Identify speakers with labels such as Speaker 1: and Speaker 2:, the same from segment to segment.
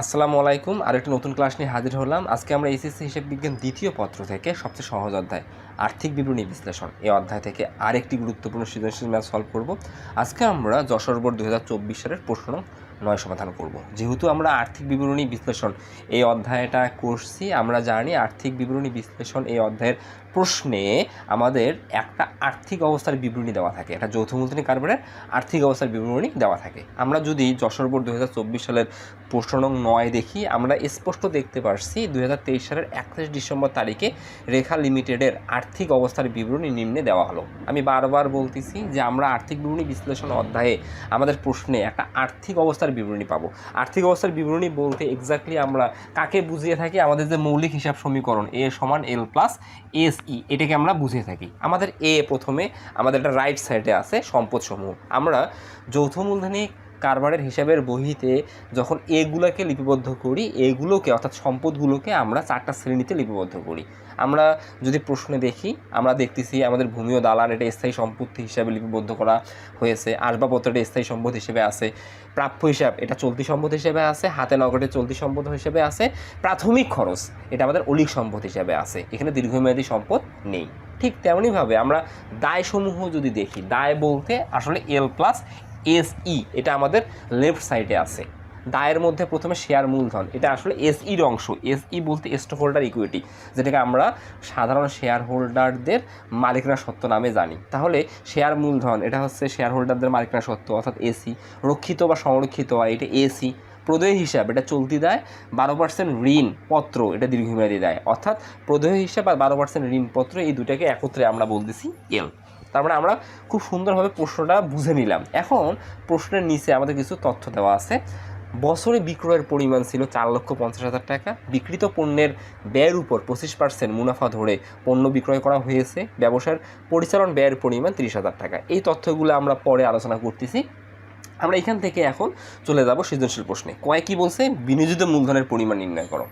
Speaker 1: আসসালামু আলাইকুম আর একটি নতুন ক্লাস নিয়ে হাজির হলাম। আজকে আমরা এসএসসি হিসেব বিজ্ঞান দ্বিতীয় পত্র থেকে সবচেয়ে সহজ অধ্যায়। আর্থিক বিবরণী বিশ্লেষণ। এই অধ্যায় থেকে আরেকটি গুরুত্বপূর্ণ সৃজনশীল ম্যাথ সলভ করব। আজকে আমরা যশোর বোর্ড দু হাজার চব্বিশ সালের প্রশ্ন নয় সমাধান করব। যেহেতু আমরা আর্থিক বিবরণী বিশ্লেষণ এই অধ্যায়টা করছি, আমরা জানি আর্থিক বিবরণী বিশ্লেষণ এই অধ্যায়ের প্রশ্নে আমাদের একটা আর্থিক অবস্থার বিবরণী দেওয়া থাকে। একটা যৌথ মূলধনী কারবারের আর্থিক অবস্থার বিবরণী দেওয়া থাকে। আমরা যদি যশোর বোর্ড দু হাজার চব্বিশ সালের প্রশ্ন নয় দেখি, আমরা স্পষ্ট দেখতে পারছি দু হাজার তেইশ সালের একত্রিশ ডিসেম্বর তারিখে রেখা লিমিটেডের আর্থিক অবস্থার বিবরণী নিম্নে দেওয়া হলো। আমি বারবার বলতেছি যে আমরা আর্থিক বিবরণী বিশ্লেষণ অধ্যায়ে আমাদের প্রশ্নে একটা আর্থিক অবস্থার বিবরণী পাবো। আর্থিক অবস্থার বিবরণী বলতে এক্স্যাক্টলি আমরা কাকে বুঝিয়ে থাকি? আমাদের যে মৌলিক হিসাব সমীকরণ এ সমান এল প্লাস এস ই এটাকে আমরা বুঝিয়ে থাকি। আমাদের এ প্রথমে আমাদের একটা রাইট সাইডে আছে সম্পদ সমূহ আমরা যৌথ মূলধনী কারবারের হিসাবের বহিতে যখন এগুলোকে লিপিবদ্ধ করি, এগুলোকে অর্থাৎ সম্পদগুলোকে আমরা চারটা শ্রেণীতে লিপিবদ্ধ করি। আমরা যদি প্রশ্নে দেখি, আমরা দেখতেছি আমাদের ভূমি ও দালান এটা স্থায়ী সম্পত্তি হিসাবে লিপিবদ্ধ করা হয়েছে, আসবাবপত্র এটা স্থায়ী সম্পদ হিসেবে আছে, প্রাপ্য হিসাব এটা চলতি সম্পদ হিসেবে আছে, হাতে নগদে চলতি সম্পদ হিসেবে আছে, প্রাথমিক খরচ এটা আমাদের অলিক সম্পদ হিসেবে আছে, এখানে দীর্ঘমেয়াদী সম্পদ নেই। ঠিক তেমনইভাবে আমরা দায়সমূহ যদি দেখি, দায় বলতে আসলে এল প্লাস এস ই এটা আমাদের লেফট সাইডে আছে। দায়ের মধ্যে প্রথমে শেয়ার মূলধন, এটা আসলে এস ইর অংশ। এস ই বলতে স্টক হোল্ডার ইকুইটি যেটাকে আমরা সাধারণ শেয়ার হোল্ডারদের মালিকরা সত্ত্ব নামে জানি। তাহলে শেয়ার মূলধন, এটা হচ্ছে শেয়ার হোল্ডারদের মালিকরা সত্ত্ব অর্থাৎ এসি রক্ষিত বা সংরক্ষিত হয় এটা এসি প্রদেয় হিসাব, এটা চলতি দেয়, বারো পার্সেন্ট ঋণ পত্র, এটা দীর্ঘমেয়াদী দেয়। অর্থাৎ প্রদেয় হিসাব আর বারো পার্সেন্ট ঋণপত্র এই দুটাকে একত্রে আমরা বলতেছি এল তার মানে আমরা খুব সুন্দরভাবে প্রশ্নটা বুঝে নিলাম। এখন প্রশ্নের নিচে আমাদের কিছু তথ্য দেওয়া আছে। বছরে বিক্রয়ের পরিমাণ ছিল চার লক্ষ পঞ্চাশ হাজার টাকা। বিক্রিত পণ্যের ব্যয়ের উপর পঁচিশ পার্সেন্ট মুনাফা ধরে পণ্য বিক্রয় করা হয়েছে। ব্যবসার পরিচালন ব্যয়ের পরিমাণ তিরিশ হাজার টাকা। এই তথ্যগুলো আমরা পরে আলোচনা করতেছি। আমরা এখান থেকে এখন চলে যাব সৃজনশীল প্রশ্নে। কয় কি বলছে? বিনিয়োজিত মূলধনের পরিমাণ নির্ণয় করো।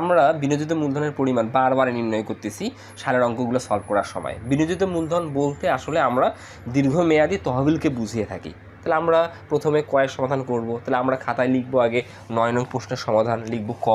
Speaker 1: আমরা বিনোদিত মূলধনের পরিমাণ বারবার নির্ণয় করতেছি সারের অঙ্কগুলো সলভ করার সময়। বিনোদিত মূলধন বলতে আসলে আমরা দীর্ঘমেয়াদী তহবিলকে বুঝিয়ে থাকি। তাহলে আমরা প্রথমে কয়ের সমাধান করব। তাহলে আমরা খাতায় লিখব আগে নয় নং প্রশ্নের সমাধান, লিখব ক।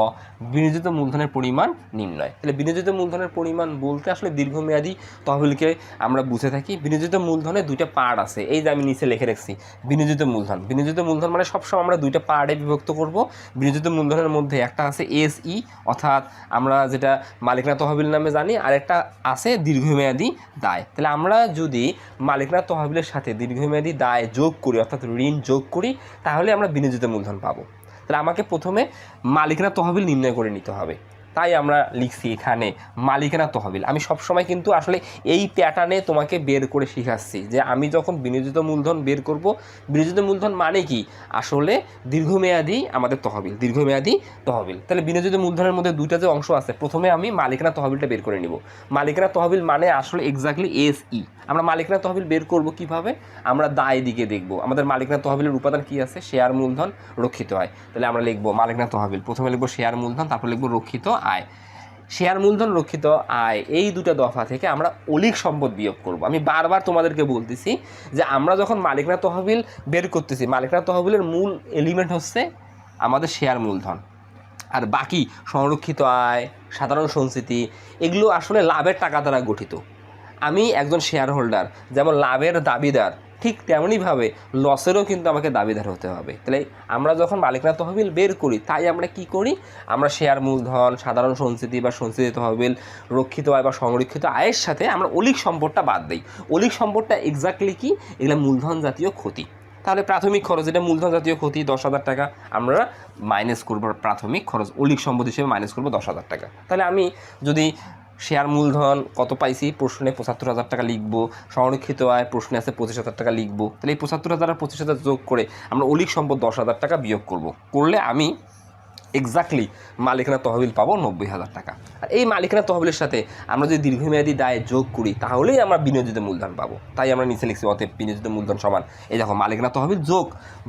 Speaker 1: বিনিয়োজিত মূলধনের পরিমাণ নির্ণয়। তাহলে বিনিয়োজিত মূলধনের পরিমাণ বলতে আসলে দীর্ঘমেয়াদী তহবিলকে আমরা বুঝে থাকি। বিনিয়োজিত মূলধনের দুইটা পার্ট আছে। এই যে আমি নিচে লিখে রাখছি, বিনিয়োজিত মূলধন। বিনিয়োজিত মূলধন মানে সবসময় আমরা দুইটা পার্টে বিভক্ত করব। বিনিয়োজিত মূলধনের মধ্যে একটা আছে এস ই অর্থাৎ আমরা যেটা মালিকনা তহবিল নামে জানি আর একটা আছে দীর্ঘমেয়াদী দায়। তাহলে আমরা যদি মালিকনা তহবিলের সাথে দীর্ঘমেয়াদী দায় যোগ করি অর্থাৎ ঋণ যোগ করি, তাহলে আমরা বিনিয়োজিত মূলধন পাবো। তাহলে আমাকে প্রথমে মালিকানা তহবিল নির্ণয় করে নিতে হবে। তাই আমরা লিখছি এখানে মালিকানা তহবিল। আমি সবসময় কিন্তু আসলে এই প্যাটার্নে তোমাকে বের করে শিখাচ্ছি যে আমি যখন বিনিয়োজিত মূলধন বের করব, বিনিয়োজিত মূলধন মানে কি? আসলে দীর্ঘমেয়াদী আমাদের তহবিল, দীর্ঘমেয়াদী তহবিল। তাহলে বিনিয়োজিত মূলধনের মধ্যে দুইটা যে অংশ আছে, প্রথমে আমি মালিকানা তহবিলটা বের করে নিব। মালিকানা তহবিল মানে আসলে এক্স্যাক্টলি এস ই আমরা মালিকানা তহবিল বের করব কীভাবে? আমরা দায় দিকে দেখব। আমাদের মালিকানা তহবিলের উপাদান কি আছে? শেয়ার মূলধন রক্ষিত হয়। তাহলে আমরা লিখব মালিকানা তহবিল। প্রথমে লিখব শেয়ার মূলধন, তারপর লিখব রক্ষিত আয়। শেয়ার মূলধন রক্ষিত আয়, এই দুটো দফা থেকে আমরা অলিক সম্পদ বিয়োগ করব। আমি বারবার তোমাদেরকে বলতেছি যে আমরা যখন মালিকনা তহবিল বের করতেছি মালিকনা তহবিলের মূল এলিমেন্ট হচ্ছে আমাদের শেয়ার মূলধন। আর বাকি সংরক্ষিত আয়, সাধারণ সঞ্চিতি, এগুলো আসলে লাভের টাকা দ্বারা গঠিত। আমি একজন শেয়ার হোল্ডার যেমন লাভের দাবিদার ঠিক তেমনইভাবে লসেরও কিন্তু আমাকে দাবিদার হতে হবে। তাহলে আমরা যখন মালিকনা তহবিল বের করি, তাই আমরা কি করি? আমরা শেয়ার মূলধন, সাধারণ সঞ্চিতি বা সঞ্চিত তহবিল, রক্ষিত আয় বা সংরক্ষিত আয়ের সাথে আমরা অলিক সম্পদটা বাদ দিই। অলিক সম্পদটা এক্স্যাক্টলি কি? এগুলো মূলধন জাতীয় ক্ষতি। তাহলে প্রাথমিক খরচ, এটা মূলধন জাতীয় ক্ষতি, দশ হাজার টাকা, আমরা মাইনাস করব প্রাথমিক খরচ, অলিক সম্পদ হিসেবে মাইনাস করব দশ হাজার টাকা। তাহলে আমি যদি শেয়ার মূলধন কত পাইছি? প্রশ্নে পঁচাত্তর হাজার টাকা লিখব। সংরক্ষিত আয়, প্রশ্নে আছে পঁচিশ হাজার টাকা লিখব। তাহলে এই পঁচাত্তর হাজার আর পঁচিশ হাজার যোগ করে আমরা অলিক সম্পদ দশ হাজার টাকা বিয়োগ করব। করলে আমি এক্স্যাক্টলি মালিকানা তহবিল পাবো নব্বই হাজার টাকা। আর এই মালিকানা তহবিলের সাথে আমরা যদি দীর্ঘমেয়াদী দায় যোগ করি, তাহলেই আমরা বিনিয়োজিত মূলধন পাবো। তাই আমরা নিচে লিখছি, অতএব বিনিয়োজিত মূলধন সমান। এই দেখো, মালিকানা তহবিল যোগ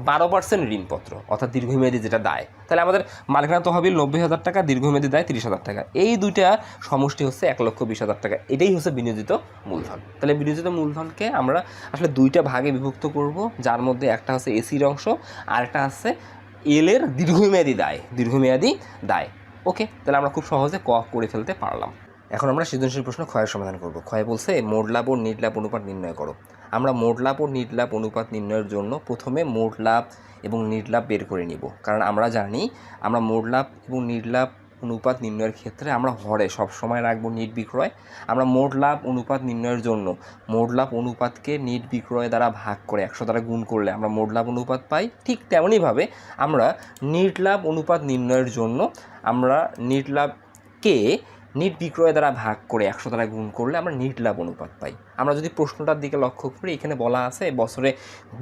Speaker 1: বারো পার্সেন্ট ঋণপত্র, অর্থাৎ দীর্ঘমেয়াদী যেটা দায়। তাহলে আমাদের মালিকানা তহবিল নব্বই হাজার টাকা, দীর্ঘমেয়াদী দায় তিরিশ হাজার টাকা। এই দুইটা সমষ্টি হচ্ছে এক লক্ষ বিশ হাজার টাকা। এটাই হচ্ছে বিনিয়োজিত মূলধন। তাহলে বিনিয়োজিত মূলধনকে আমরা আসলে দুইটা ভাগে বিভক্ত করব, যার মধ্যে একটা হচ্ছে এসির অংশ আর একটা হচ্ছে এল এর দীর্ঘমেয়াদী দায় দীর্ঘমেয়াদী দায়। ওকে তাহলে আমরা খুব সহজে ক করে ফেলতে পারলাম। এখন আমরা সৃজনশীল প্রশ্ন ক্ষয়ের সমাধান করব। ক্ষয় বলছে, মোট লাভ ও নিট লাভ অনুপাত নির্ণয় করো। আমরা মোট লাভ ও নিট লাভ অনুপাত নির্ণয়ের জন্য প্রথমে মোট লাভ এবং নিট লাভ বের করে নিব। কারণ আমরা জানি, আমরা মোট লাভ এবং নিট লাভ অনুপাত নির্ণয়ের ক্ষেত্রে আমরা হরে সব সময় রাখব নিট বিক্রয়। আমরা মোট লাভ অনুপাত নির্ণয়ের জন্য। মোট লাভ অনুপাতকে নিট বিক্রয় দ্বারা ভাগ করে একশো দ্বারা গুণ করলে আমরা মোট লাভ অনুপাত পাই। ঠিক তেমনইভাবে আমরা নিট লাভ অনুপাত নির্ণয়ের জন্য আমরা নিট লাভকে নিট বিক্রয় দ্বারা ভাগ করে একশো দ্বারা গুণ করলে আমরা নিট লাভ অনুপাত পাই। আমরা যদি প্রশ্নটার দিকে লক্ষ্য করি, এখানে বলা আছে বছরে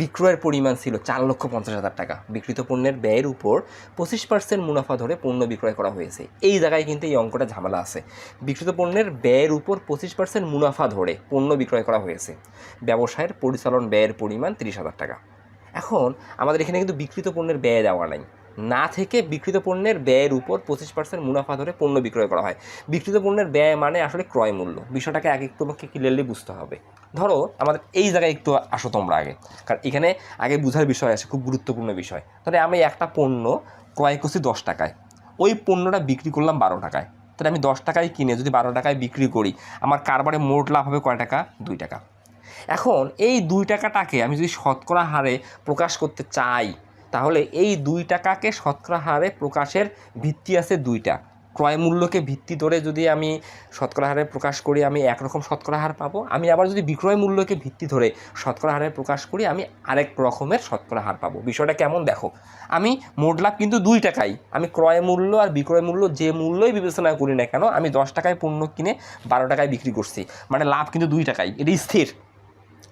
Speaker 1: বিক্রয়ের পরিমাণ ছিল চার লক্ষ পঞ্চাশ হাজার টাকা। বিক্রিত পণ্যের ব্যয়ের উপর পঁচিশ পার্সেন্ট মুনাফা ধরে পণ্য বিক্রয় করা হয়েছে। এই জায়গায় কিন্তু এই অঙ্কটা ঝামেলা আছে। বিক্রিত পণ্যের ব্যয়ের উপর পঁচিশ পার্সেন্ট মুনাফা ধরে পণ্য বিক্রয় করা হয়েছে। ব্যবসায়ের পরিচালন ব্যয়ের পরিমাণ তিরিশ হাজার টাকা। এখন আমাদের এখানে কিন্তু বিক্রিত পণ্যের ব্যয় দেওয়া নাই। না থেকে বিক্রিত পণ্যের ব্যয়ের উপর পঁচিশ পার্সেন্ট মুনাফা ধরে পণ্য বিক্রয় করা হয়। বিক্রিত পণ্যের ব্যয় মানে আসলে ক্রয় মূল্য। বিষয়টাকে আগে একটু আমাকে ক্লিয়ারলি বুঝতে হবে। ধরো, আমাদের এই জায়গায় একটু আসো তোমরা আগে। কারণ এখানে আগে বোঝার বিষয় আছে, খুব গুরুত্বপূর্ণ বিষয়। তাহলে আমি একটা পণ্য ক্রয় করছি দশ টাকায়। ওই পণ্যটা বিক্রি করলাম বারো টাকায়। তাহলে আমি দশ টাকায় কিনে যদি বারো টাকায় বিক্রি করি, আমার কারবারে মোট লাভ হবে কয় টাকা? দুই টাকা। এখন এই দুই টাকাটাকে আমি যদি শতকরা হারে প্রকাশ করতে চাই তাহলে এই দুই টাকাকে শতকরা হারে প্রকাশের ভিত্তি আছে দুইটা। ক্রয় মূল্যকে ভিত্তি ধরে যদি আমি শতকরা হারে প্রকাশ করি, আমি একরকম শতকরা হার পাবো। আমি আবার যদি বিক্রয় মূল্যকে ভিত্তি ধরে শতকরা হারে প্রকাশ করি, আমি আরেক রকমের শতকরা হার পাবো। বিষয়টা কেমন? দেখো, আমি মোট লাভ কিন্তু দুই টাকাই আমি ক্রয় মূল্য আর বিক্রয় মূল্য যে মূল্যই বিবেচনা করি না কেন, আমি দশ টাকায় পণ্য কিনে বারো টাকায় বিক্রি করছি। মানে লাভ কিন্তু দুই টাকাই এটি স্থির।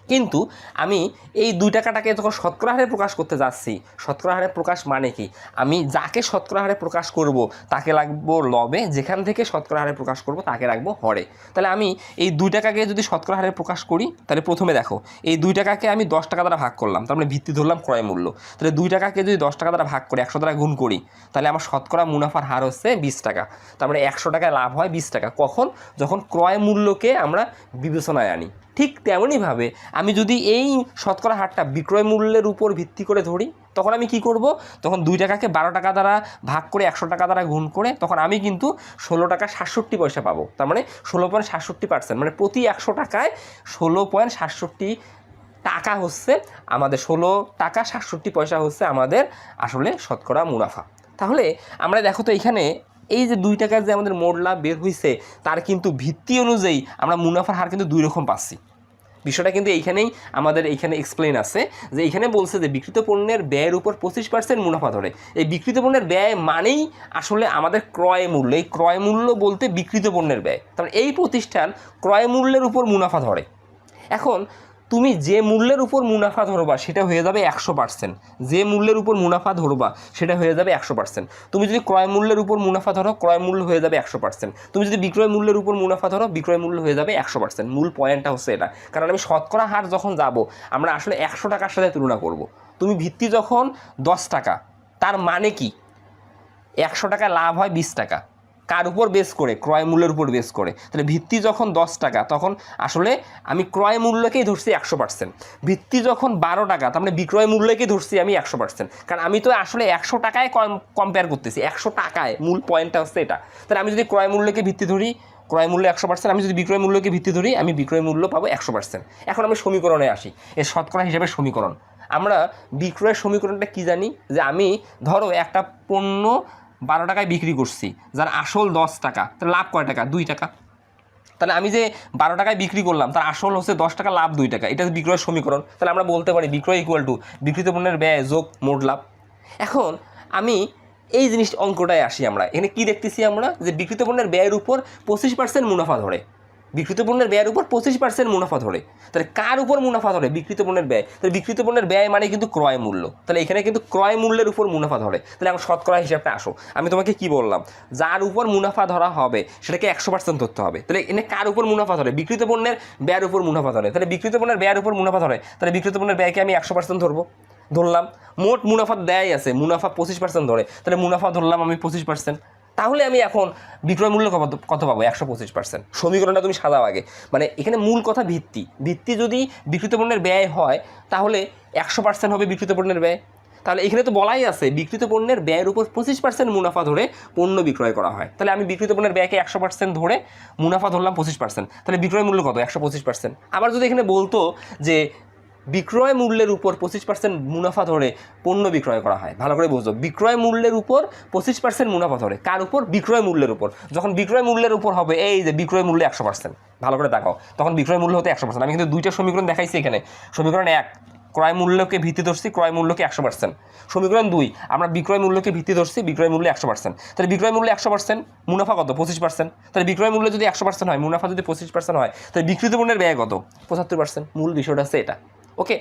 Speaker 1: কিন্তু আমি এই দুই টাকাটাকে যখন শতকরা হারে প্রকাশ করতে যাচ্ছি। শতকরা হারে প্রকাশ মানে কি? আমি যাকে শতকরা হারে প্রকাশ করব, তাকে লাগবো লবে, যেখান থেকে শতকরা হারে প্রকাশ করব, তাকে রাখব হরে। তাহলে আমি এই দুই টাকাকে যদি শতকরা হারে প্রকাশ করি, তাহলে প্রথমে দেখো, এই দুই টাকাকে আমি দশ টাকা দ্বারা ভাগ করলাম, তার মানে ভিত্তি ধরলাম ক্রয় মূল্য। তাহলে দুই টাকাকে যদি দশ টাকা দ্বারা ভাগ করে একশো দ্বারা গুণ করি, তাহলে আমার শতকরা মুনাফার হার হচ্ছে বিশ টাকা। তার মানে একশো টাকায় লাভ হয় বিশ টাকা। কখন? যখন ক্রয় মূল্যকে আমরা বিবেচনায় আনি। ঠিক তেমনইভাবে আমি যদি এই শতকরা হারটা বিক্রয় মূল্যের উপর ভিত্তি করে ধরি, তখন আমি কি করব? তখন দুই টাকাকে বারো টাকা দ্বারা ভাগ করে একশো টাকা দ্বারা গুণ করে তখন আমি কিন্তু ষোলো টাকা সাতষট্টি পয়সা পাবো। তার মানে ষোলো পয়েন্ট সাতষট্টি পার্সেন্ট মানে প্রতি একশো টাকায় ষোলো পয়েন্ট সাতষট্টি টাকা হচ্ছে আমাদের, ষোলো টাকা সাতষট্টি পয়সা হচ্ছে আমাদের আসলে শতকরা মুনাফা। তাহলে আমরা দেখো তো এখানে এই যে দুই টাকার যে আমাদের মোট লাভ বের হয়েছে তার কিন্তু ভিত্তি অনুযায়ী আমরা মুনাফার হার কিন্তু দুই রকম পাচ্ছি। বিষয়টা কিন্তু এইখানেই আমাদের এইখানে এক্সপ্লেন আছে যে এখানে বলছে যে বিকৃত পণ্যের ব্যয়ের উপর পঁচিশ পার্সেন্ট মুনাফা ধরে। এই বিকৃত পণ্যের ব্যয় মানেই আসলে আমাদের ক্রয় মূল্য। এই ক্রয় মূল্য বলতে বিকৃত পণ্যের ব্যয়। তারপরে এই প্রতিষ্ঠান ক্রয় মূল্যের উপর মুনাফা ধরে। এখন তুমি যে মূল্যের উপর মুনাফা ধরবা, সেটা হয়ে যাবে একশো পার্সেন্ট যে মূল্যের উপর মুনাফা ধরবা, সেটা হয়ে যাবে একশো পার্সেন্ট তুমি যদি ক্রয় মূল্যের উপর মুনাফা ধরো, ক্রয় মূল্য হয়ে যাবে একশো পার্সেন্ট তুমি যদি বিক্রয় মূল্যের উপর মুনাফা ধরো, বিক্রয় মূল্য হয়ে যাবে একশো পার্সেন্ট মূল পয়েন্টটা হচ্ছে এটা। কারণ আমি শতকরা হার যখন যাব, আমরা আসলে একশো টাকার সাথে তুলনা করব। তুমি ভিত্তি যখন দশ টাকা, তার মানে কি? একশো টাকা লাভ হয় বিশ টাকা। কার উপর বেস করে? ক্রয় মূল্যের উপর বেস করে। তাহলে ভিত্তি যখন দশ টাকা, তখন আসলে আমি ক্রয় মূল্যকেই ধরছি একশো পার্সেন্ট ভিত্তি যখন বারো টাকা, তার মানে বিক্রয় মূল্যকেই ধরছি আমি একশো পার্সেন্ট কারণ আমি তো আসলে একশো টাকায় কম কম্পেয়ার করতেছি। একশো টাকায় মূল পয়েন্টটা হচ্ছে এটা। তাহলে আমি যদি ক্রয় মূল্যকে ভিত্তি ধরি, ক্রয় মূল্য একশো পার্সেন্ট আমি যদি বিক্রয় মূল্যকে ভিত্তি ধরি, আমি বিক্রয় মূল্য পাবো একশো পার্সেন্ট এখন আমি সমীকরণে আসি। এর শতকরা হিসাবে সমীকরণ। আমরা বিক্রয়ের সমীকরণটা কি জানি? যে আমি ধরো একটা পণ্য বারো টাকায় বিক্রি করছি, যার আসল দশ টাকা তাহলে লাভ কয় টাকা? দুই টাকা। তাহলে আমি যে বারো টাকায় বিক্রি করলাম, তার আসল হচ্ছে দশ টাকা, লাভ দুই টাকা। এটা বিক্রয় সমীকরণ। তাহলে আমরা বলতে পারি বিক্রয় ইকুয়াল টু বিক্রিত পণ্যের ব্যয় যোগ মোট লাভ। এখন আমি এই জিনিস অঙ্কটায় আসি আমরা। এখানে কি দেখতেছি আমরা? যে বিক্রিত পণ্যের ব্যয়ের উপর পঁচিশ পার্সেন্ট মুনাফা ধরে। বিক্রিত পণ্যের ব্যয়ের উপর পঁচিশ পার্সেন্ট মুনাফা ধরে। তাহলে কার উপর মুনাফা ধরে বিক্রিত পণ্যের ব্যয়? তাহলে বিক্রিত পণ্যের ব্যয় মানে কিন্তু ক্রয় মূল্য। তাহলে এখানে কিন্তু ক্রয় মূল্যের উপর মুনাফা ধরে। তাহলে এখন শতকরা হিসাবটা আসো। আমি তোমাকে কি বললাম? যার উপর মুনাফা ধরা হবে, সেটাকে একশো পার্সেন্ট ধরতে হবে। তাহলে এনে কার উপর মুনাফা ধরে? বিক্রিত পণ্যের ব্যয়ের উপর মুনাফা ধরে। তাহলে বিক্রিত পণ্যের ব্যয়ের উপর মুনাফা ধরে। তাহলে বিক্রিত পণ্যের ব্যয়কে আমি একশো পার্সেন্ট ধরবো। ধরলাম। মোট মুনাফা দেয় আছে। মুনাফা পঁচিশ পার্সেন্ট ধরে। তাহলে মুনাফা ধরলাম আমি পঁচিশ পার্সেন্ট তাহলে আমি এখন বিক্রয় মূল্য কত পাবো? একশো পঁচিশ পার্সেন্ট সমীকরণটা তুমি সাজাও আগে। মানে এখানে মূল কথা ভিত্তি। ভিত্তি যদি বিক্রিত পণ্যের ব্যয় হয়, তাহলে একশো পার্সেন্ট হবে বিক্রিত পণ্যের ব্যয়। তাহলে এখানে তো বলাই আছে বিক্রিত পণ্যের ব্যয়ের উপর পঁচিশ পার্সেন্ট মুনাফা ধরে পণ্য বিক্রয় করা হয়। তাহলে আমি বিক্রিত পণ্যের ব্যয়কে একশো পার্সেন্ট ধরে মুনাফা ধরলাম পঁচিশ পার্সেন্ট তাহলে বিক্রয় মূল্য কত? একশো পঁচিশ পার্সেন্ট আবার যদি এখানে বলতো যে বিক্রয় মূল্যের উপর পঁচিশ পার্সেন্ট মুনাফা ধরে পণ্য বিক্রয় করা হয়। ভালো করে বুঝো। বিক্রয় মূল্যের উপর পঁচিশ পার্সেন্ট মুনাফা ধরে। কার উপর? বিক্রয় মূল্যের উপর। যখন বিক্রয় মূল্যের উপর হবে, এই যে বিক্রয় মূল্য একশো পার্সেন্ট ভালো করে দেখাও তখন বিক্রয় মূল্য হতে একশো পার্সেন্ট আমি কিন্তু দুইটা সমীকরণ দেখাইছি এখানে। সমীকরণ এক, ক্রয় মূল্যকে ভিত্তি ধরছি, ক্রয় মূল্যকে একশো পার্সেন্ট সমীকরণ দুই, আমরা বিক্রয় মূল্যকে ভিত্তি ধরছি, বিক্রয় মূল্য একশো পার্সেন্ট তাহলে বিক্রয় মূল্য একশো পার্সেন্ট মুনাফা কত? পঁচিশ পার্সেন্ট তাহলে বিক্রয় মূল্য যদি একশো পার্সেন্ট হয়, মুনাফা যদি পঁচিশ পার্সেন্ট হয়, তাহলে বিক্রিত পণ্যের ব্যয় কত? পঁচাত্তর পার্সেন্ট মূল বিষয়টা হচ্ছে এটা। ওকে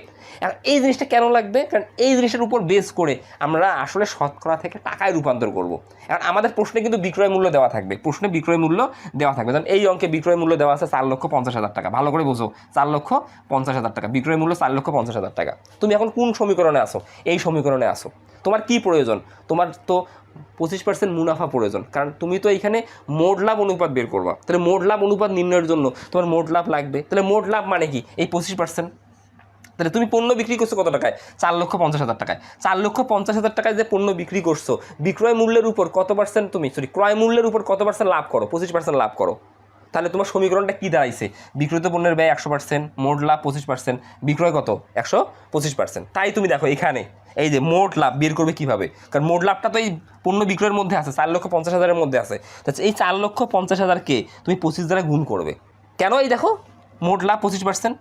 Speaker 1: এই জিনিসটা কেন লাগবে? কারণ এই জিনিসের উপর বেস করে আমরা আসলে শতকরা থেকে টাকায় রূপান্তর করব। এখন আমাদের প্রশ্নে কিন্তু বিক্রয় মূল্য দেওয়া থাকবে। প্রশ্নে বিক্রয় মূল্য দেওয়া থাকবে। যেমন এই অঙ্কে বিক্রয় মূল্য দেওয়া আছে চার লক্ষ পঞ্চাশ হাজার টাকা। ভালো করে বোঝো। চার লক্ষ পঞ্চাশ হাজার টাকা। বিক্রয় মূল্য চার লক্ষ পঞ্চাশ হাজার টাকা। তুমি এখন কোন সমীকরণে আসো এই সমীকরণে আসো তোমার কি প্রয়োজন? তোমার তো পঁচিশ পার্সেন্ট মুনাফা প্রয়োজন। কারণ তুমি তো এইখানে মোট লাভ অনুপাত বের করবা। তাহলে মোট লাভ অনুপাত নির্ণয়ের জন্য তোমার মোট লাভ লাগবে। তাহলে মোট লাভ মানে কি? এই পঁচিশ পার্সেন্ট তাহলে তুমি পণ্য বিক্রি করছ কত টাকায়? চার লক্ষ পঞ্চাশ হাজার টাকায়। চার লক্ষ পঞ্চাশ হাজার টাকায় যে পণ্য বিক্রি করছ, বিক্রয় মূল্যের উপর কত পার্সেন্ট তুমি সরি ক্রয় মূল্যের উপর কত পার্সেন্ট লাভ করো? পঁচিশ পার্সেন্ট লাভ করো। তাহলে তোমার সমীকরণটা কী দাঁড়াইছে? বিক্রিত পণ্যের ব্যয় একশো পার্সেন্ট মোট লাভ পঁচিশ পার্সেন্ট বিক্রয় কত? একশো পঁচিশ পার্সেন্ট তাই তুমি দেখো এখানে, এই যে মোট লাভ বের করবে কীভাবে? কারণ মোট লাভটা তো এই পণ্য বিক্রয়ের মধ্যে আছে, চার লক্ষ পঞ্চাশ হাজারের মধ্যে আছে। তো এই চার লক্ষ পঞ্চাশ হাজারকে তুমি পঁচিশ দ্বারা গুণ করবে। কেন এই দেখো? মোট লাভ পঁচিশ পার্সেন্ট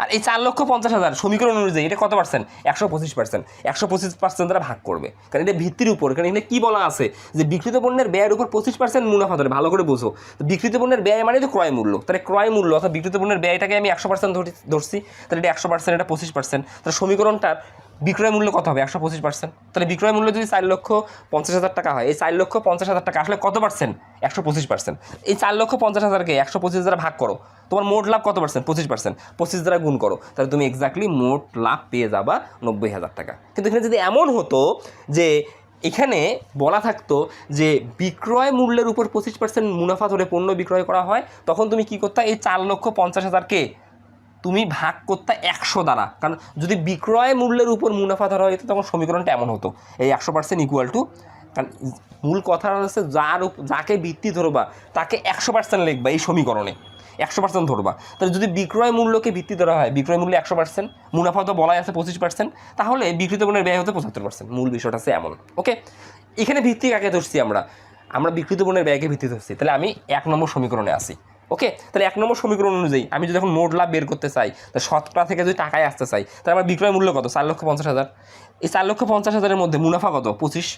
Speaker 1: আর এই চার লক্ষ পঞ্চাশ হাজার সমীকরণ অনুযায়ী এটা কত পার্সেন্ট একশো পঁচিশ পার্সেন্ট একশো পঁচিশ পার্সেন্ট তারা ভাগ করবে। কারণ এটা ভিত্তির উপর। কারণ এখানে কী বলা আছে? যে বিকৃত পণ্যের ব্যয়ের উপর পঁচিশ পার্সেন্ট মুনাফা ধরে। ভালো করে বোঝো। তো বিকৃত পণ্যের ব্যয় মানে তো ক্রয় মূল্য। তাহলে ক্রয় মূল্য অর্থাৎ বিকৃত পণ্যের ব্যয়টাকে আমি একশো পার্সেন্ট ধরছি তাহলে এটা একশো পার্সেন্ট এটা পঁচিশ পার্সেন্ট তাহলে সমীকরণটার বিক্রয় মূল্য কত হবে? একশো পঁচিশ পার্সেন্ট তাহলে বিক্রয় মূল্য যদি চার লক্ষ পঞ্চাশ হাজার টাকা হয়, এই চার লক্ষ পঞ্চাশ হাজার টাকা আসলে কত পার্সেন্ট একশো পঁচিশ পার্সেন্ট এই চার লক্ষ পঞ্চাশ হাজারকে একশো পঁচিশ হাজার ভাগ করো। তোমার মোট লাভ কত পার্সেন্ট পঁচিশ পার্সেন্ট পঁচিশ দ্বারা গুণ করো। তাহলে তুমি এক্স্যাক্টলি মোট লাভ পেয়ে যাবা নব্বই হাজার টাকা। কিন্তু এখানে যদি এমন হতো যে এখানে বলা থাকতো যে বিক্রয় মূল্যের উপর পঁচিশ পার্সেন্ট মুনাফা ধরে পণ্য বিক্রয় করা হয়, তখন তুমি কী করতে? এই চার লক্ষ পঞ্চাশ হাজারকে তুমি ভাগ করতে একশো দ্বারা। কারণ যদি বিক্রয় মূল্যের উপর মুনাফা ধরা হতো তখন সমীকরণটা এমন হতো। এই একশো পার্সেন্ট ইকুয়াল টু কারণ মূল কথা হচ্ছে যার যাকে ভিত্তি ধরবা, তাকে একশো পার্সেন্ট লিখবা এই সমীকরণে। একশো পার্সেন্ট ধরবা। তাহলে যদি বিক্রয় মূল্যকে ভিত্তি ধরা হয়, বিক্রয় মূল্য একশো পার্সেন্ট মুনাফা তো বলাই আছে পঁচিশ পার্সেন্ট তাহলে বিক্রিত পণ্যের ব্যয় হতে পঁচাত্তর পার্সেন্ট মূল বিষয়টা আছে এমন। ওকে এখানে ভিত্তি কাকে ধরছি আমরা? আমরা বিক্রিত পণ্যের ব্যয়কে ভিত্তি ধরছি। তাহলে আমি এক নম্বর সমীকরণে আসি ওকে? তাহলে এক নম্বর সমীকরণ অনুযায়ী আমি যদি এখন মোট লাভ বের করতে চাই তাহলে শতকরা থেকে যদি টাকায় আসতে চাই, তাহলে আমার বিক্রয় মূল্য কত? চার লক্ষ পঞ্চাশ হাজার। এই চার লক্ষ পঞ্চাশ হাজারের মধ্যে মুনাফা কত? পঁচিশ।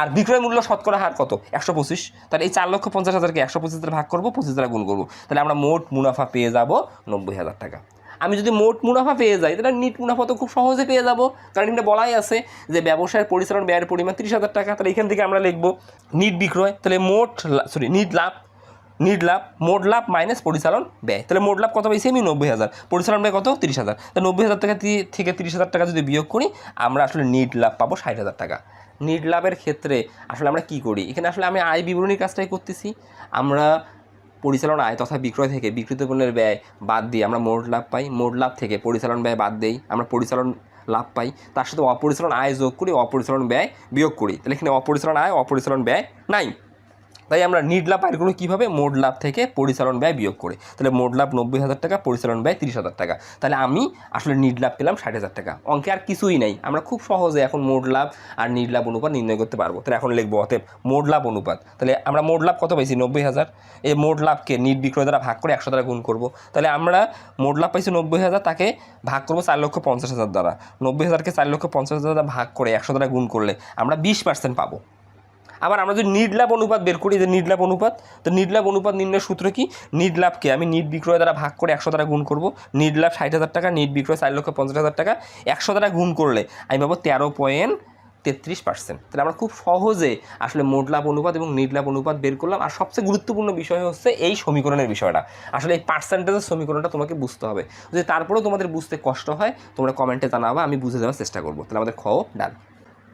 Speaker 1: আর বিক্রয় মূল্য শতকরা হার কত? একশো পঁচিশ। তাহলে এই চার লক্ষ পঞ্চাশ হাজারকে একশো পঁচিশ দ্বারা ভাগ করব, পঁচিশ দ্বারা গুণ করব। তাহলে আমরা মোট মুনাফা পেয়ে যাব নব্বই হাজার টাকা। আমি যদি মোট মুনাফা পেয়ে যাই, তাহলে নিট মুনাফা তো খুব সহজে পেয়ে যাব। কারণ এখানে বলাই আছে যে ব্যবসায়ের পরিচালন ব্যয়ের পরিমাণ তিরিশ হাজার টাকা। তাহলে এখান থেকে আমরা লিখব নিট বিক্রয়, তাহলে মোট সরি নিট লাভ নিট লাভ মোট লাভ মাইনাস পরিচালন ব্যয়। তাহলে মোট লাভ কত পাইছি আমি নব্বই হাজার। পরিচালন ব্যয় কত? তিরিশ হাজার। তাহলে নব্বই হাজার টাকা থেকে তিরিশ হাজার টাকা যদি বিয়োগ করি, আমরা আসলে নিট লাভ পাবো ষাট হাজার টাকা। নিট লাভের ক্ষেত্রে আসলে আমরা কি করি? এখানে আসলে আমি আয় বিবরণীর কাজটাই করতেছি। আমরা পরিচালন আয় তথা বিক্রয় থেকে বিক্রিত পণ্যের ব্যয় বাদ দিয়ে আমরা মোট লাভ পাই। মোট লাভ থেকে পরিচালন ব্যয় বাদ দেই। আমরা পরিচালন লাভ পাই। তার সাথে অপরিচালন আয় যোগ করি, অপরিচালন ব্যয় বিয়োগ করি। তাহলে এখানে অপরিচালন আয়, অপরিচালন ব্যয় নাই। তাই আমরা নিট লাভ বাইর করব কীভাবে? মোট লাভ থেকে পরিচালন ব্যয় বিয়োগ করে। তাহলে মোট লাভ নব্বই হাজার টাকা, পরিচালন ব্যয় তিরিশ হাজার টাকা। তাহলে আমি আসলে নিট লাভ পেলাম ষাট হাজার টাকা। অঙ্কে আর কিছুই নাই। আমরা খুব সহজে এখন মোট লাভ আর নিট লাভ অনুপাত নির্ণয় করতে পারব। তাহলে এখন লিখব, অতএব মোট লাভ অনুপাত। তাহলে আমরা মোট লাভ কত পাইছি? নব্বই হাজার। এই মোট লাভকে নিট বিক্রয় দ্বারা ভাগ করে একশো দ্বারা গুণ করব। তাহলে আমরা মোট লাভ পাইছি নব্বই হাজার, তাকে ভাগ করব চার লক্ষ পঞ্চাশ হাজার দ্বারা। নব্বই হাজারকে চার লক্ষ পঞ্চাশ হাজার দ্বারা ভাগ করে একশো দ্বারা গুণ করলে আমরা বিশ পার্সেন্ট পাবো। আবার আমরা যদি নিট লাভ অনুপাত বের করি যে নিট লাভ অনুপাত, তো নিট লাভ অনুপাত নির্ণয়ের সূত্র কি? নিট লাভকে আমি নিট বিক্রয় দ্বারা ভাগ করে একশো দ্বারা গুণ করব। নিট লাভ ষাট হাজার টাকা, নিট বিক্রয় চার লক্ষ পঞ্চাশ হাজার টাকা, একশো দ্বারা গুণ করলে আমি পাবো তেরো পয়েন্ট তেত্রিশ পার্সেন্ট। তাহলে আমরা খুব সহজে আসলে মোট লাভ অনুপাত এবং নিট লাভ অনুপাত বের করলাম। আর সবচেয়ে গুরুত্বপূর্ণ বিষয় হচ্ছে এই সমীকরণের বিষয়টা। আসলে এই পার্সেন্টেজের সমীকরণটা তোমাকে বুঝতে হবে। যদি তারপরেও তোমাদের বুঝতে কষ্ট হয়, তোমরা কমেন্টে জানাবা, আমি বুঝে দেওয়ার চেষ্টা করব। তাহলে আমাদের খ ডান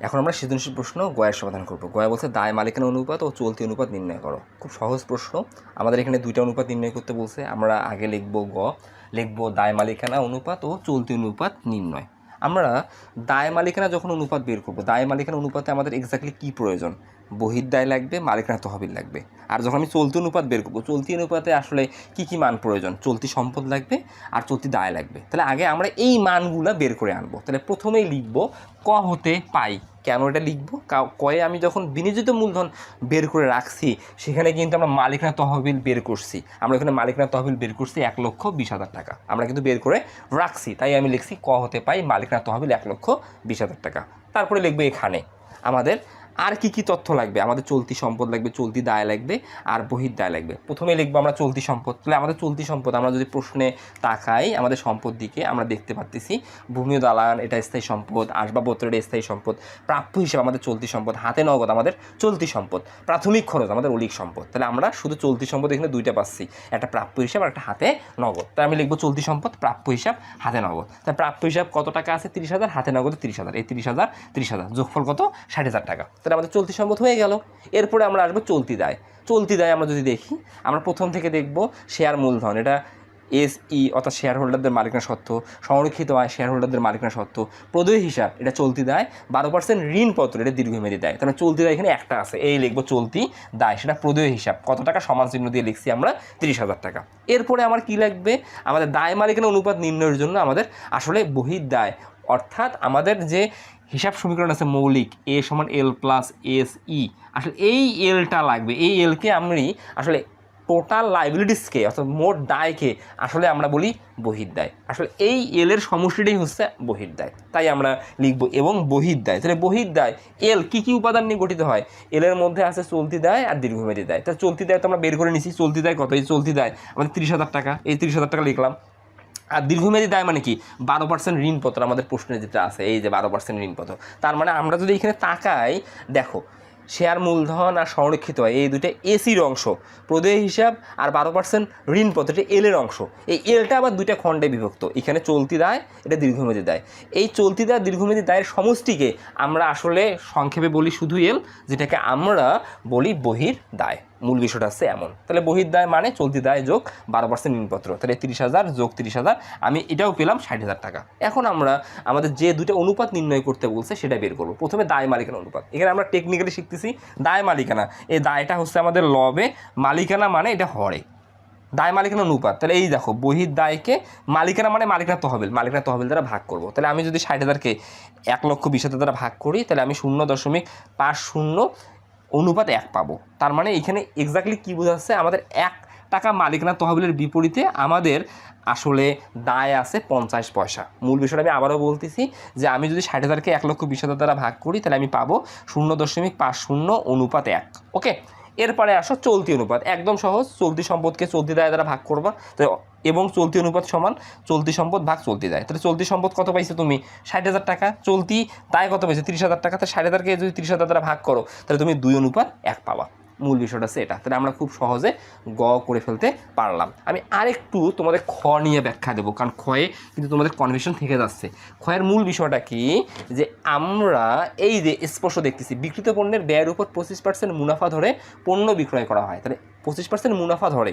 Speaker 1: এখন আমরা সৃজনশীল প্রশ্ন গয়ের সমাধান করব। গয়া বলছে দায় মালিকানা অনুপাত ও চলতি অনুপাত নির্ণয় করো। খুব সহজ প্রশ্ন। আমাদের এখানে দুইটা অনুপাত নির্ণয় করতে বলছে। আমরা আগে লিখব গ, লিখব দায় মালিকানা অনুপাত ও চলতি অনুপাত নির্ণয়। আমরা দায় মালিকানা যখন অনুপাত বের করব, দায় মালিকানা অনুপাতে আমাদের এক্স্যাক্টলি কী প্রয়োজন? বহির দায় লাগবে মালিকানা তহবিল লাগবে। আর যখন আমি চলতি অনুপাত বের করব, চলতি অনুপাতে আসলে কি কি মান প্রয়োজন? চলতি সম্পদ লাগবে আর চলতি দায় লাগবে। তাহলে আগে আমরা এই মানগুলো বের করে আনব। তাহলে প্রথমেই লিখব ক হতে পাই। কেন এটা লিখব? কয়ে আমি যখন বিনিয়োজিত মূলধন বের করে রাখছি, সেখানে কিন্তু আমরা মালিকানা তহবিল বের করছি। আমরা এখানে মালিকানা তহবিল বের করছি এক লক্ষ বিশ হাজার টাকা। আমরা কিন্তু বের করে রাখছি। তাই আমি লিখছি ক হতে পাই মালিকানা তহবিল এক লক্ষ বিশ হাজার টাকা। তারপরে লিখব এখানে। আমাদের আর কি কি তথ্য লাগবে? আমাদের চলতি সম্পদ লাগবে, চলতি দায় লাগবে, আর বহির দায় লাগবে। প্রথমে লিখব আমরা চলতি সম্পদ। তাহলে আমাদের চলতি সম্পদ, আমরা যদি প্রশ্নে তাকাই আমাদের সম্পদ দিকে, আমরা দেখতে পাচ্ছি ভূমি দালান, এটা স্থায়ী সম্পদ, আসবাবপত্র, এটা স্থায়ী সম্পদ, প্রাপ্য হিসেবে আমাদের চলতি সম্পদ, হাতে নগদ আমাদের চলতি সম্পদ, প্রাথমিক খরচ আমাদের অলিক সম্পদ। তাহলে আমরা শুধু চলতি সম্পদ এখানে দুইটা পাচ্ছি, একটা প্রাপ্য হিসাব আর একটা হাতে নগদ। তাই আমি লিখব চলতি সম্পদ, প্রাপ্য হিসাব, হাতে নগদ। তাই প্রাপ্য হিসাব কত টাকা আছে? তিরিশ হাজার, হাতে নগদ তিরিশ হাজার। এই তিরিশ হাজার তিরিশ হাজার, যোগফল কত? ষাট হাজার টাকা। তাহলে আমাদের চলতি সম্পদ হয়ে গেল। এরপরে আমরা আসব চলতি দায়। চলতি দায় আমরা যদি দেখি, আমরা প্রথম থেকে দেখব শেয়ার মূলধন। এটা এস ই অর্থাৎ শেয়ার হোল্ডারদের মালিকানা সত্ত্ব, সংরক্ষিত আয় শেয়ার হোল্ডারদের মালিকানা সত্ত্ব, প্রদেয় হিসাব, এটা চলতি দায়। বারো পার্সেন্ট ঋণপত্র, এটা দীর্ঘমেয়াদী দেয়। তাহলে চলতি দায় এখানে একটা আছে, এই লিখব চলতি দায়, সেটা প্রদেয় হিসাব। কত টাকা? সমান চিহ্ন দিয়ে লিখছি আমরা তিরিশ হাজার টাকা। এরপরে আমার কি লাগবে? আমাদের দায় মালিকানা অনুপাত নির্ণয়ের জন্য আমাদের আসলে বহির দায় অর্থাৎ আমাদের যে হিসাব সমীকরণ আছে মৌলিক এ সমান এল প্লাস এস ই আসলে এই এলটা লাগবে, এই এলকে আমি আসলে টোটাল লাইবিলিটিসকে অর্থাৎ মোট দায়কে আসলে আমরা বলি বহির্দায় আসলে এই এলের সমষ্টিটাই হচ্ছে বহির্দায় তাই আমরা লিখব এবং বহির্দায় তাহলে বহির্দায় এল কি কি উপাদান নিয়ে গঠিত হয়? এলের মধ্যে আছে চলতি দায় আর দীর্ঘমেয়াদী দায়। তাহলে চলতি দায় তো আমরা বের করে নিছি, চলতি দায় কত? এই চলতি দায় আমাদের তিরিশ হাজার টাকা। এই তিরিশ হাজার টাকা লিখলাম। আর দীর্ঘমেয়াদী দায় মানে কি? বারো পার্সেন্ট ঋণপত্র আমাদের প্রশ্নে যেটা আছে, এই যে বারো পার্সেন্ট ঋণপত্র। তার মানে আমরা যদি এখানে তাকাই, দেখো শেয়ার মূলধন আর সংরক্ষিত হয়, এই দুটো এসির অংশ। প্রদেয় হিসাব আর বারো পার্সেন্ট ঋণপত্র, এটা এলের অংশ। এই এলটা আবার দুইটা খণ্ডে বিভক্ত। এখানে চলতি দায়, এটা দীর্ঘমেয়াদী দায়। এই চলতি দায়, দীর্ঘমেয়াদী দায়ের সমষ্টিকে আমরা আসলে সংক্ষেপে বলি শুধু এল যেটাকে আমরা বলি বহির দায়। মূল বিষয়টা হচ্ছে এমন। তাহলে বহির দায় মানে চলতি দায় যোগ বারো পার্সেন্ট ঋণপত্র তাহলে তিরিশ হাজার যোগ তিরিশ হাজার, আমি এটাও পেলাম ষাট হাজার টাকা। এখন আমরা, আমাদের যে দুটো অনুপাত নির্ণয় করতে বলছে সেটা বের করব। প্রথমে দায় মালিকানা অনুপাত। এখানে আমরা টেকনিক্যালি শিখতেছি দায় মালিকানা। এই দায়টা হচ্ছে আমাদের লবে, মালিকানা মানে এটা হরে। দায় মালিকানা অনুপাত। তাহলে এই দেখো বহির দায়কে মালিকানা মানে মালিকানা তহবিল। মালিকানা তহবিল দ্বারা ভাগ করব। তাহলে আমি যদি ষাট হাজারকে এক লক্ষ বিশ হাজার দ্বারা ভাগ করি, তাহলে আমি শূন্য দশমিক পাঁচ শূন্য অনুপাত এক পাবো। তার মানে এখানে এক্স্যাক্টলি কী বোঝাচ্ছে? আমাদের এক টাকা মালিকানা তহবিলের বিপরীতে আমাদের আসলে দায় আছে পঞ্চাশ পয়সা। মূল বিষয়টা আমি আবারও বলতেছি যে আমি যদি ষাট হাজারকে এক লক্ষ বিশ হাজার দ্বারা ভাগ করি, তাহলে আমি পাবো শূন্য দশমিক পাঁচ শূন্য অনুপাত এক। ওকে এরপরে আসো চলতি অনুপাত। একদম সহজ, চলতি সম্পদকে চলতি দায় দ্বারা ভাগ করবা। তো এবং চলতি অনুপাত সমান চলতি সম্পদ ভাগ চলতি দায়। তাহলে চলতি সম্পদ কত পাইছো তুমি? ষাট হাজার টাকা। চলতি তাই কত পাইছো? তিরিশ হাজার টাকা। তাহলে ষাট হাজারকে যদি তিরিশ হাজার দ্বারা ভাগ করো, তাহলে তুমি দুই অনুপাত এক পাবা। মূল বিষয়টা হচ্ছে এটা। তাহলে আমরা খুব সহজে গ করে ফেলতে পারলাম। আমি আরেকটু তোমাদের খ নিয়ে ব্যাখ্যা দেবো, কারণ ক্ষয়ে কিন্তু তোমাদের কনভিশন থেকে যাচ্ছে। ক্ষয়ের মূল বিষয়টা কি? যে আমরা এই যে স্পর্শ দেখতেছি বিক্রিত পণ্যের ব্যয়ের উপর পঁচিশ পার্সেন্ট মুনাফা ধরে পণ্য বিক্রয় করা হয়। তাহলে পঁচিশ পার্সেন্ট মুনাফা ধরে।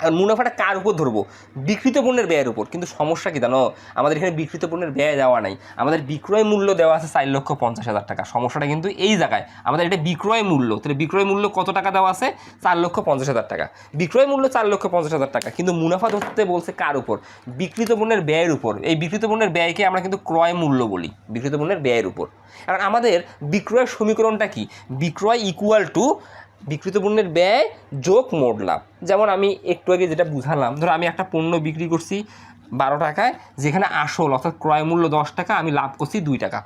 Speaker 1: আর মুনাফাটা কার উপর ধরবো? বিকৃত পণ্যের ব্যয়ের উপর। কিন্তু সমস্যা কী জানো? আমাদের এখানে বিকৃত পণ্যের ব্যয় দেওয়া নাই। আমাদের বিক্রয় মূল্য দেওয়া আছে চার লক্ষ পঞ্চাশ হাজার টাকা। সমস্যাটা কিন্তু এই জায়গায়। আমাদের এটা বিক্রয় মূল্য। তাহলে বিক্রয় মূল্য কত টাকা দেওয়া আছে? চার লক্ষ পঞ্চাশ হাজার টাকা। বিক্রয় মূল্য চার লক্ষ পঞ্চাশ হাজার টাকা। কিন্তু মুনাফা ধরতে বলছে কার উপর? বিকৃত পণ্যের ব্যয়ের উপর। এই বিকৃত পণ্যের ব্যয়কে আমরা কিন্তু ক্রয় মূল্য বলি। বিকৃত পণ্যের ব্যয়ের উপর। কারণ আমাদের বিক্রয়ের সমীকরণটা কি? বিক্রয় ইকুয়াল টু বিকৃত পণ্যের ব্যয় যোগ মোট লাভ। যেমন আমি একটু আগে যেটা বুঝালাম, ধরো আমি একটা পণ্য বিক্রি করছি বারো টাকায়, যেখানে আসল অর্থাৎ ক্রয় মূল্য দশ টাকা, আমি লাভ করছি দুই টাকা।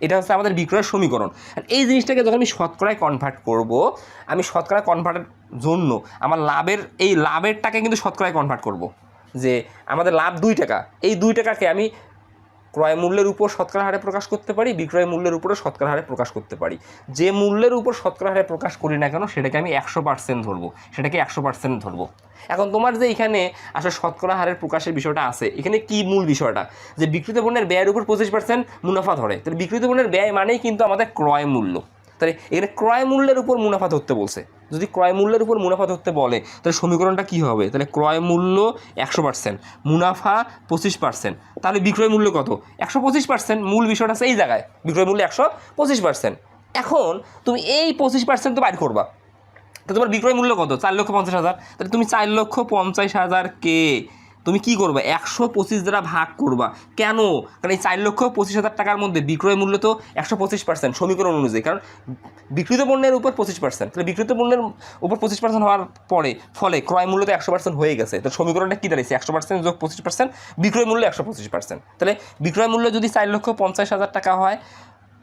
Speaker 1: এটা হচ্ছে আমাদের বিক্রয়ের সমীকরণ। আর এই জিনিসটাকে যখন আমি শতকরায় কনভার্ট করব, আমি শতকরা কনভার্টের জন্য আমার লাভের, এই লাভেরটাকে কিন্তু শতকরায় কনভার্ট করব। যে আমাদের লাভ দুই টাকা, এই দুই টাকাকে আমি ক্রয় মূল্যের উপর শতকরা হারে প্রকাশ করতে পারি, বিক্রয় মূল্যের উপরে শতকরা হারে প্রকাশ করতে পারি। যে মূল্যের উপর শতকরা হারে প্রকাশ করি না কেন, সেটাকে আমি একশো পার্সেন্ট ধরবো। সেটাকে একশো পার্সেন্ট ধরবো। এখন তোমার যে এখানে আসলে শতকরা হারের প্রকাশের বিষয়টা আছে, এখানে কি মূল বিষয়টা? যে বিক্রিত পণ্যের ব্যয়ের উপর পঁচিশ পার্সেন্ট মুনাফা ধরে। তাহলে বিক্রিত পণ্যের ব্যয় মানেই কিন্তু আমাদের ক্রয় মূল্য। তাহলে এখানে ক্রয় মূল্যের উপর মুনাফা ধরতে বলছে। যদি ক্রয় মূল্যের উপর মুনাফা ধরতে বলে, তাহলে সমীকরণটা কী হবে? তাহলে ক্রয় মূল্য একশো পার্সেন্ট মুনাফা পঁচিশ পার্সেন্ট তাহলে বিক্রয় মূল্য কত? একশো পঁচিশ পার্সেন্ট মূল বিষয়টা আছে এই জায়গায়, বিক্রয় মূল্য একশো পঁচিশ পার্সেন্ট এখন তুমি এই পঁচিশ পার্সেন্ট তো বাইর করবা। তো তোমার বিক্রয় মূল্য কত? চার লক্ষ পঞ্চাশ হাজার। তাহলে তুমি চার লক্ষ পঞ্চাশ হাজার কে? তুমি কি করবে? একশো পঁচিশ দ্বারা ভাগ করবা। কেন? কারণ এই চার লক্ষ পঁচিশ হাজার টাকার মধ্যে বিক্রয় মূল্য তো একশো পঁচিশ পার্সেন্ট সমীকরণ অনুযায়ী। কারণ বিক্রিত পণ্যের উপর পঁচিশ পার্সেন্ট তাহলে বিক্রিত পণ্যের উপর পঁচিশ পার্সেন্ট হওয়ার পরে, ফলে ক্রয় মূল্য তো একশো পার্সেন্ট হয়ে গেছে। তো সমীকরণটা কী দাঁড়িয়েছে একশো পার্সেন্ট যোগ পঁচিশ পার্সেন্ট বিক্রয় মূল্য একশো পঁচিশ পার্সেন্ট তাহলে বিক্রয় মূল্য যদি চার লক্ষ পঞ্চাশ হাজার টাকা হয়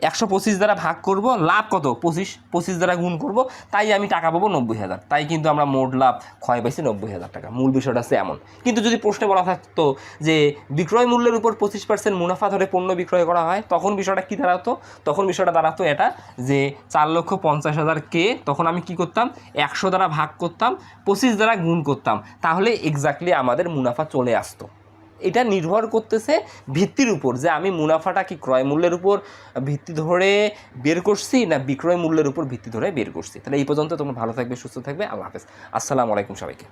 Speaker 1: একশো পঁচিশ দ্বারা ভাগ করব, লাভ কত? পঁচিশ পঁচিশ দ্বারা গুণ করব, তাই আমি টাকা পাবো নব্বই হাজার। তাই কিন্তু আমরা মোট লাভ ক্ষয় পাইছি নব্বই হাজার টাকা। মূল বিষয়টা আছে এমন। কিন্তু যদি প্রশ্নে বলা থাকতো যে বিক্রয় মূল্যের উপর পঁচিশ পার্সেন্ট মুনাফা ধরে পণ্য বিক্রয় করা হয়, তখন বিষয়টা কী দাঁড়াতো? তখন বিষয়টা দাঁড়াতো এটা যে চার লক্ষ পঞ্চাশ হাজার কে তখন আমি কি করতাম? একশো দ্বারা ভাগ করতাম, পঁচিশ দ্বারা গুণ করতাম। তাহলে এক্স্যাক্টলি আমাদের মুনাফা চলে আসতো। এটা নির্ভর করতেছে ভিত্তির উপর, যে আমি মুনাফাটা কি ক্রয় মূল্যের উপর ভিত্তি ধরে বের করছি না বিক্রয় মূল্যের উপর ভিত্তি ধরে বের করছি। তাহলে এই পর্যন্ত তোমরা ভালো থাকবে, সুস্থ থাকবে, আল্লাহ হাফেজ। আসসালামু আলাইকুম সবাইকে।